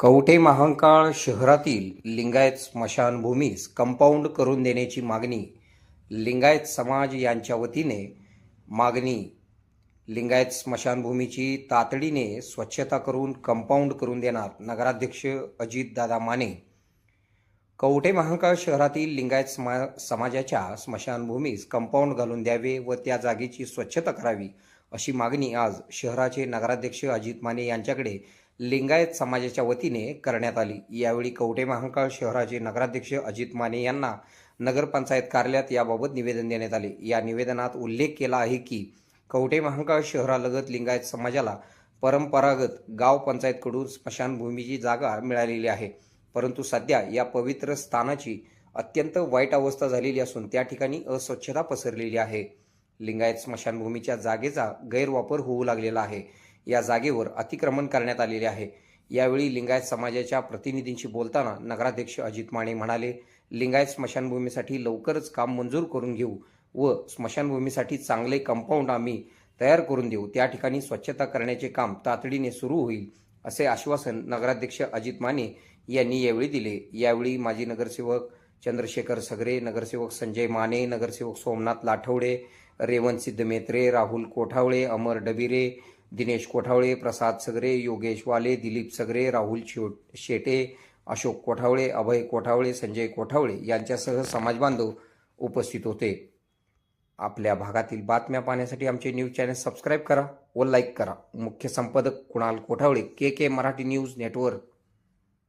कवठे महांकाळ शहरातील लिंगायत स्मशानभूमीस कंपाऊंड करून देण्याची मागणी लिंगायत समाज यांच्या वतीने मागणी लिंगायत स्मशानभूमीची तातडीने स्वच्छता करून कंपाऊंड करून देणार नगराध्यक्ष अजितदादा माने. कवठे महांकाळ शहरातील लिंगायत समा समाजाच्या स्मशानभूमीस कंपाऊंड घालून द्यावे व त्या जागेची स्वच्छता करावी अशी मागणी आज शहराचे नगराध्यक्ष अजित माने यांच्याकडे लिंगायत समाजाच्या वतीने करण्यात आली. यावेळी कवटे महांकाळ शहराचे नगराध्यक्ष अजित माने यांना नगरपंचायत कार्यालयात याबाबत निवेदन देण्यात आले. या निवेदनात उल्लेख केला आहे की कवटे महांकाळ शहरालगत लिंगायत समाजाला परंपरागत गाव पंचायतकडून स्मशानभूमीची जागा मिळालेली आहे. परंतु सध्या या पवित्र स्थानाची अत्यंत वाईट अवस्था झालेली असून त्या ठिकाणी अस्वच्छता पसरलेली आहे. लिंगायत स्मशानभूमीच्या जागेचा गैरवापर होऊ लागलेला आहे. या जागेवर अतिक्रमण करण्यात आलेले आहे. यावेळी लिंगायत समाजाच्या प्रतिनिधींशी बोलताना नगराध्यक्ष अजित माने म्हणाले लिंगायत स्मशानभूमीसाठी लवकरच काम मंजूर करून घेऊ व स्मशानभूमीसाठी चांगले कंपाऊंड आम्ही तयार करून देऊ. त्या ठिकाणी स्वच्छता करण्याचे काम तातडीने सुरू होईल असे आश्वासन नगराध्यक्ष अजित माने यांनी यावेळी दिले. यावेळी माजी नगरसेवक चंद्रशेखर सगरे नगरसेवक संजय माने नगरसेवक सोमनाथ लाठवडे रेवंत सिद्धमेत्रे राहुल कोठावळे अमर डबिरे दिनेश कोठावळे प्रसाद सगरे योगेश वाले दिलीप सगरे राहुल शेटे अशोक कोठावळे अभय कोठावळे संजय कोठावळे यांच्यासह समाजबांधव उपस्थित होते. आपल्या भागातील बातम्या पाहण्यासाठी आमचे न्यूज चॅनल सबस्क्राईब करा व लाईक करा. मुख्य संपादक Kunal Kothawale K K Marathi news network.